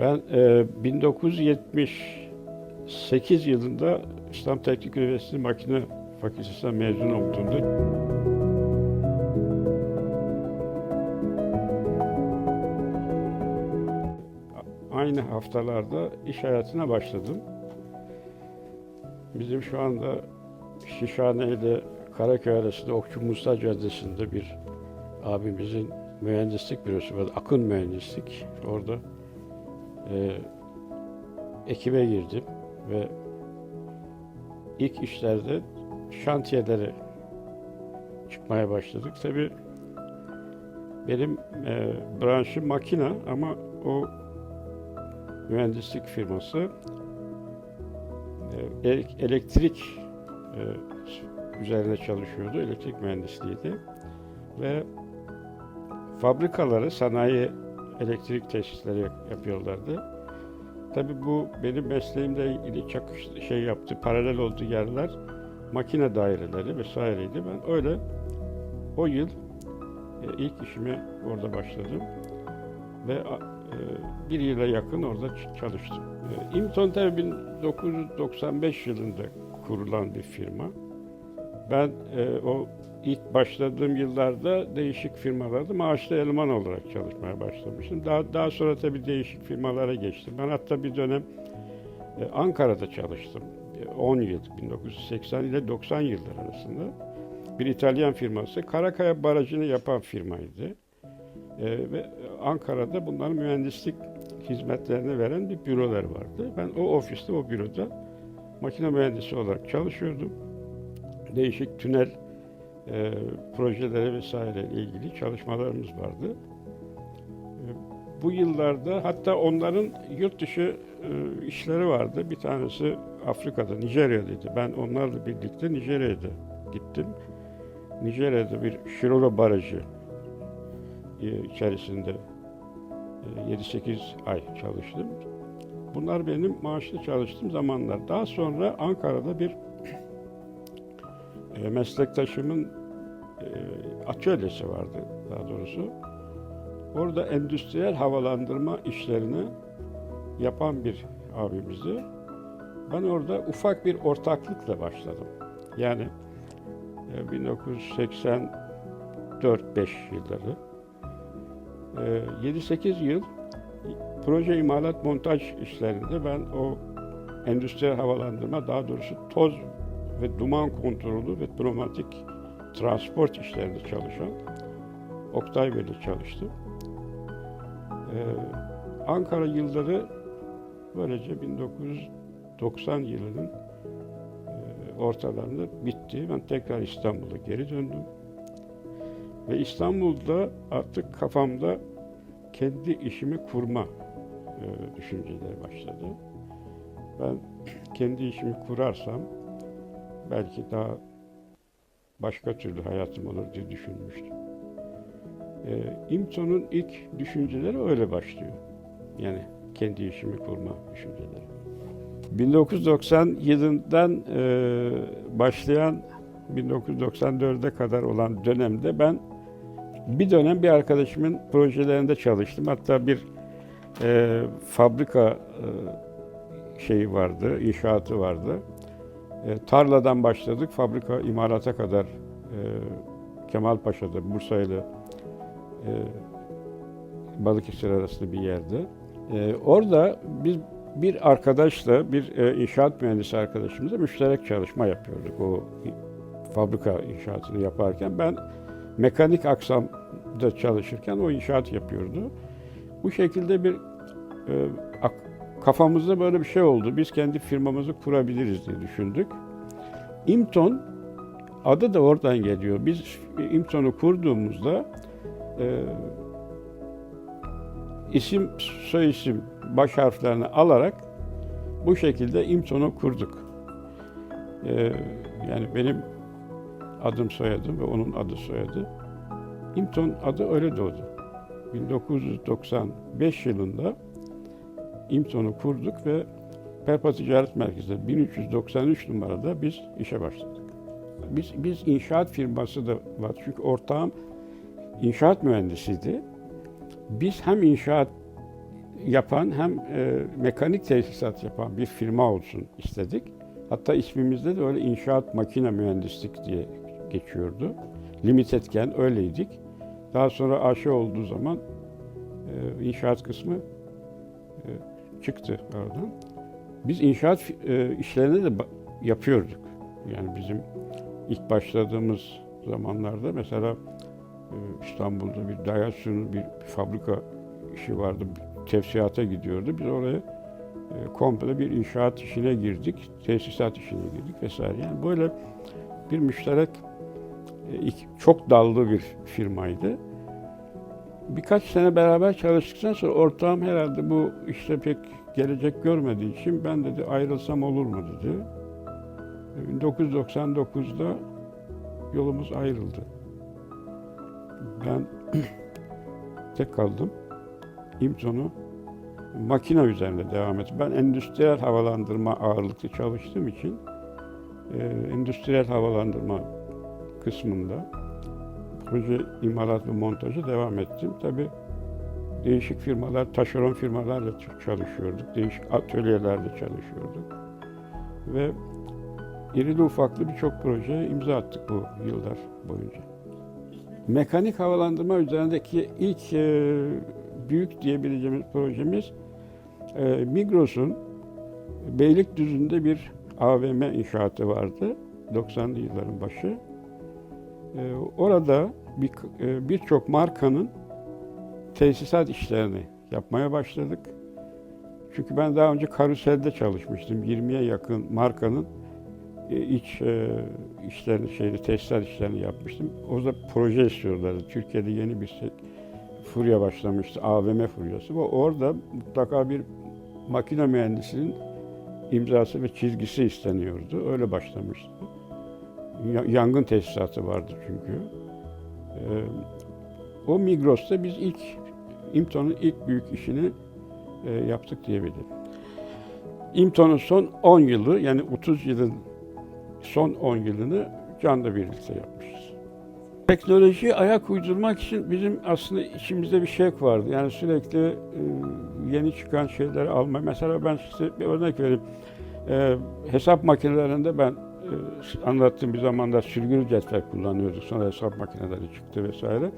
Ben e, 1978 yılında İslam Teknik Üniversitesi Makine Fakültesinden mezun olduğumda aynı haftalarda iş hayatına başladım. Bizim şu anda Şişhane ile Karaköy arasında Okçu Musa Caddesi'nde bir abimizin mühendislik bürosu var. Akın Mühendislik. Orada e, ekibe girdim ve ilk işlerde şantiyelere çıkmaya başladık. Tabii benim e, branşım makina ama o mühendislik firması e, ele- elektrik e, üzerine çalışıyordu. Elektrik mühendisliğiydi. Ve fabrikaları, sanayi elektrik tesisleri yap- yapıyorlardı. Tabii bu benim mesleğimle ilgili çakış şey yaptı, paralel olduğu yerler makine daireleri vesaireydi. Ben öyle o yıl e, ilk işime orada başladım ve e, bir yıla yakın orada çalıştım. İmton tabii 1995 yılında kurulan bir firma. Ben e, o ilk başladığım yıllarda değişik firmalarda maaşlı eleman olarak çalışmaya başlamıştım. Daha daha sonra tabii değişik firmalara geçtim. Ben hatta bir dönem e, Ankara'da çalıştım. E, 10 yıl, 1980 ile 90 yıllar arasında. Bir İtalyan firması, Karakaya Barajı'nı yapan firmaydı. E, ve Ankara'da bunların mühendislik hizmetlerini veren bir bürolar vardı. Ben o ofiste, o büroda makine mühendisi olarak çalışıyordum. Değişik tünel e, projeleri vesaire ilgili çalışmalarımız vardı. E, bu yıllarda hatta onların yurt dışı e, işleri vardı. Bir tanesi Afrika'da, Nijerya'daydı. Ben onlarla birlikte Nijerya'da gittim. Nijerya'da bir Shiroro Barajı e, içerisinde e, 7-8 ay çalıştım. Bunlar benim maaşlı çalıştığım zamanlar. Daha sonra Ankara'da bir e, meslektaşımın e, atölyesi vardı daha doğrusu. Orada endüstriyel havalandırma işlerini yapan bir abimizdi. Ben orada ufak bir ortaklıkla başladım. Yani e, 1984-5 yılları. E, 7-8 yıl proje imalat montaj işlerinde ben o endüstriyel havalandırma daha doğrusu toz ve duman kontrolü ve pneumatik transport işlerinde çalışan Oktay Bey'le çalıştım. Ee, Ankara yılları böylece 1990 yılının e, ortalarında bitti. Ben tekrar İstanbul'a geri döndüm. Ve İstanbul'da artık kafamda kendi işimi kurma e, düşünceleri başladı. Ben kendi işimi kurarsam belki daha başka türlü hayatım olur diye düşünmüştüm. Ee, İmton'un ilk düşünceleri öyle başlıyor. Yani kendi işimi kurma düşünceleri. 1990 yılından e, başlayan 1994'e kadar olan dönemde ben bir dönem bir arkadaşımın projelerinde çalıştım. Hatta bir e, fabrika e, şeyi vardı, inşaatı vardı. E, tarladan başladık, fabrika imalata kadar e, Kemalpaşa'da, Bursa ile e, Balıkesir arasında bir yerde. E, orada biz bir arkadaşla, bir e, inşaat mühendisi arkadaşımızla müşterek çalışma yapıyorduk o fabrika inşaatını yaparken. Ben mekanik aksamda çalışırken o inşaat yapıyordu. Bu şekilde bir e, kafamızda böyle bir şey oldu. Biz kendi firmamızı kurabiliriz diye düşündük. İmton adı da oradan geliyor. Biz İmton'u kurduğumuzda e, isim, soyisim, baş harflerini alarak bu şekilde İmton'u kurduk. E, yani benim adım soyadım ve onun adı soyadı. İmton adı öyle doğdu. 1995 yılında İmton'u kurduk ve Perpa Ticaret Merkezi'nde 1393 numarada biz işe başladık. Biz, biz inşaat firması da var. Çünkü ortağım inşaat mühendisiydi. Biz hem inşaat yapan hem e, mekanik tesisat yapan bir firma olsun istedik. Hatta ismimizde de öyle inşaat makine mühendislik diye geçiyordu. Limitedken öyleydik. Daha sonra AŞ olduğu zaman e, inşaat kısmı e, çıktı oradan. Biz inşaat e, işlerini de yapıyorduk. Yani bizim ilk başladığımız zamanlarda mesela e, İstanbul'da bir Daihatsu'nun bir fabrika işi vardı. Tevsiyata gidiyordu. Biz oraya e, komple bir inşaat işine girdik. Tesisat işine girdik vesaire. Yani böyle bir müşterek çok dallı bir firmaydı. Birkaç sene beraber çalıştıktan sonra ortağım herhalde bu işte pek gelecek görmediği için ben dedi ayrılsam olur mu dedi. E, 1999'da yolumuz ayrıldı. Ben tek kaldım. İmton'u makine üzerinde devam ettim. Ben endüstriyel havalandırma ağırlıklı çalıştığım için e, endüstriyel havalandırma kısmında proje imalat ve montajı devam ettim. Tabi değişik firmalar, taşeron firmalarla çalışıyorduk. Değişik atölyelerde çalışıyorduk. Ve irili ufaklı birçok projeye imza attık bu yıllar boyunca. Mekanik havalandırma üzerindeki ilk e, büyük diyebileceğimiz projemiz e, Migros'un Beylikdüzü'nde bir AVM inşaatı vardı. 90'lı yılların başı. E, orada bir- e, birçok markanın tesisat işlerini yapmaya başladık. Çünkü ben daha önce karuselde çalışmıştım. 20'ye yakın markanın e, iç e, işlerini, şeyli, tesisat işlerini yapmıştım. O da proje istiyorlardı. Türkiye'de yeni bir şey, furya başlamıştı. AVM furyası. Ve orada mutlaka bir makine mühendisinin imzası ve çizgisi isteniyordu. Öyle başlamıştı. Ya- Yangın tesisatı vardı çünkü. Ee, o Migros'ta biz ilk İmton'un ilk büyük işini e, yaptık diyebilirim. İmton'un son 10 yılı yani 30 yılın son 10 yılını Can'la birlikte yapmışız. Teknolojiye ayak uydurmak için bizim aslında içimizde bir şevk vardı. Yani sürekli e, yeni çıkan şeyleri alma. Mesela ben size bir örnek vereyim. E, hesap makinelerinde ben anlattığım bir zamanda sürgülü cetvel kullanıyorduk. Sonra hesap makineleri çıktı vesaire.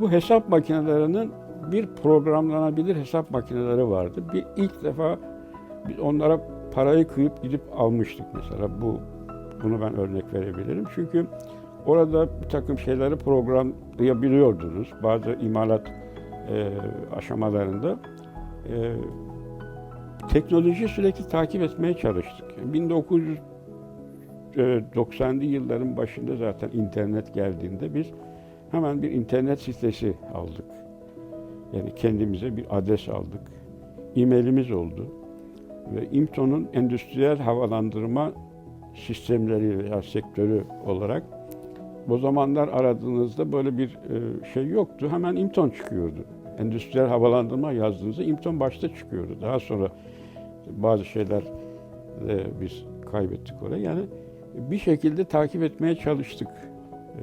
Bu hesap makinelerinin bir programlanabilir hesap makineleri vardı. Bir ilk defa biz onlara parayı kıyıp gidip almıştık mesela. Bu bunu ben örnek verebilirim. Çünkü orada bir takım şeyleri programlayabiliyordunuz. Bazı imalat e, aşamalarında. E, teknoloji sürekli takip etmeye çalıştık. 1990'lı yılların başında zaten internet geldiğinde biz hemen bir internet sitesi aldık. Yani kendimize bir adres aldık. E-mailimiz oldu. Ve İMTO'nun endüstriyel havalandırma sistemleri veya sektörü olarak o zamanlar aradığınızda böyle bir e, şey yoktu. Hemen İMTON çıkıyordu. Endüstriyel havalandırma yazdığınızda İMTON başta çıkıyordu. Daha sonra bazı şeyler de biz kaybettik oraya. Yani bir şekilde takip etmeye çalıştık. E,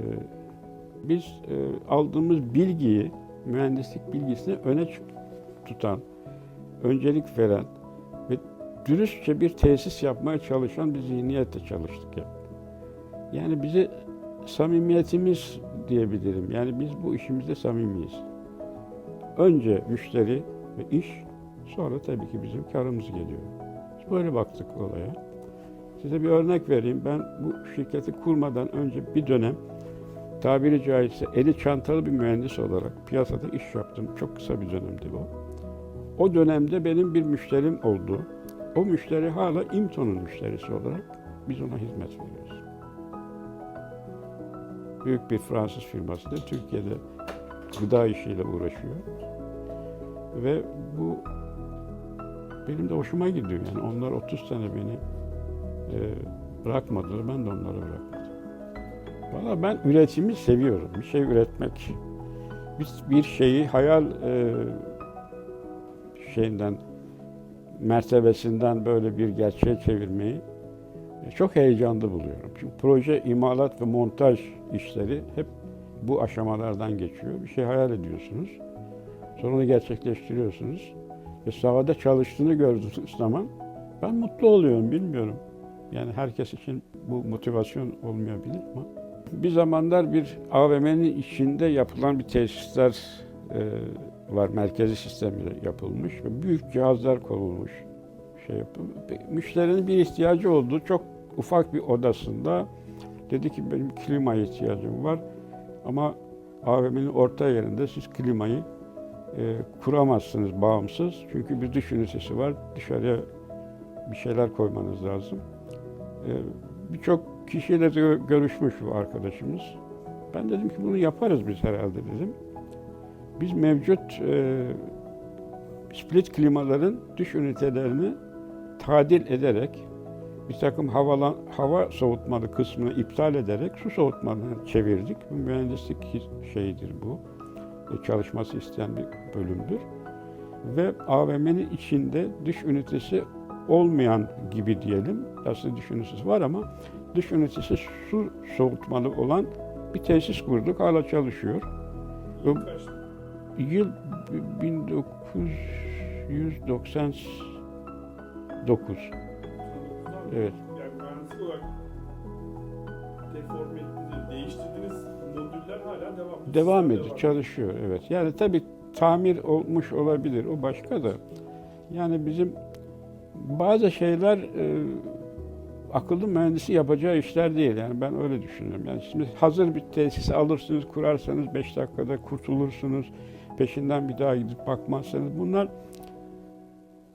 Biz e, aldığımız bilgiyi, mühendislik bilgisini öne tutan, öncelik veren ve dürüstçe bir tesis yapmaya çalışan bir zihniyetle çalıştık ya. Yani bizi samimiyetimiz diyebilirim. Yani biz bu işimizde samimiyiz. Önce müşteri ve iş, sonra tabii ki bizim karımız geliyor. Biz böyle baktık olaya. Size bir örnek vereyim. Ben bu şirketi kurmadan önce bir dönem tabiri caizse eli çantalı bir mühendis olarak piyasada iş yaptım. Çok kısa bir dönemdi bu. O dönemde benim bir müşterim oldu. O müşteri hala İmton'un müşterisi olarak biz ona hizmet veriyoruz. Büyük bir Fransız firması da Türkiye'de gıda işiyle uğraşıyor. Ve bu benim de hoşuma gidiyor. Yani onlar 30 sene beni e, bırakmadılar, ben de onları bırakmadım. Valla ben üretimi seviyorum. Bir şey üretmek. Biz bir şeyi hayal e, şeyinden mertebesinden böyle bir gerçeğe çevirmeyi e, çok heyecanlı buluyorum. Çünkü proje, imalat ve montaj işleri hep bu aşamalardan geçiyor. Bir şey hayal ediyorsunuz. Sonra onu gerçekleştiriyorsunuz. ve sahada çalıştığını gördüğüm zaman ben mutlu oluyorum bilmiyorum. Yani herkes için bu motivasyon olmayabilir ama bir zamanlar bir AVM'nin içinde yapılan bir tesisler e, var. Merkezi sistemle yapılmış ve büyük cihazlar konulmuş. Şey. Müşterinin bir ihtiyacı oldu. Çok ufak bir odasında dedi ki benim klimaya ihtiyacım var ama AVM'nin orta yerinde siz klimayı e, kuramazsınız bağımsız. Çünkü bir dış ünitesi var. Dışarıya bir şeyler koymanız lazım. E, Birçok kişiyle de gö- görüşmüş bu arkadaşımız. Ben dedim ki bunu yaparız biz herhalde dedim. Biz mevcut e, split klimaların dış ünitelerini tadil ederek bir takım havalan, hava soğutmalı kısmını iptal ederek su soğutmalarına çevirdik. Bu mühendislik şeyidir bu. E, çalışması isteyen bir bölümdür. Ve AVM'nin içinde dış ünitesi olmayan gibi diyelim. Aslında dış ünitesi var ama dış ünitesi su soğutmalı olan bir tesis kurduk. Hala çalışıyor. Yıl kaç? Yıl 1999. Evet. Yani mühendislik olarak deforme modüller hala devam ediyor. Devam ediyor, çalışıyor. Evet. Yani tabii tamir olmuş olabilir. O başka da. Yani bizim bazı şeyler e, akıllı mühendisi yapacağı işler değil. Yani ben öyle düşünüyorum. Yani şimdi hazır bir tesisi alırsınız, kurarsanız 5 dakikada kurtulursunuz. Peşinden bir daha gidip bakmazsanız bunlar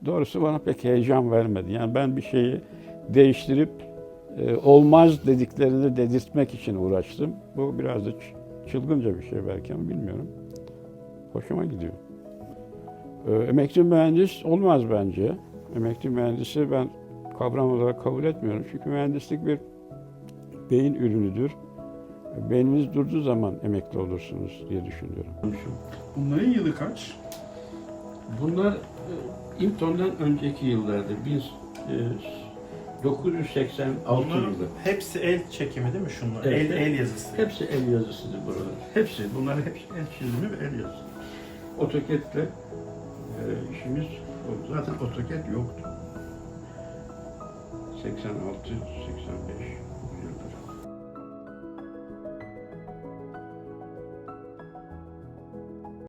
doğrusu bana pek heyecan vermedi. Yani ben bir şeyi değiştirip e, olmaz dediklerini dedirtmek için uğraştım. Bu biraz da çılgınca bir şey belki ama bilmiyorum. Hoşuma gidiyor. E, emekli mühendis olmaz bence. Emekli mühendisi ben kavram olarak kabul etmiyorum. Çünkü mühendislik bir beyin ürünüdür. Beyniniz durduğu zaman emekli olursunuz diye düşünüyorum. Bunların yılı kaç? Bunlar e, İmton'dan önceki yıllarda, biz e, 986 Bunların yılı. hepsi el çekimi değil mi şunlar? Evet, el, el yazısı. Hepsi el yazısıdır buralar. Hepsi, bunların hepsi el çizimi ve el yazısı. AutoCAD'le e, işimiz oldu. Zaten AutoCAD yoktu. 86, 85.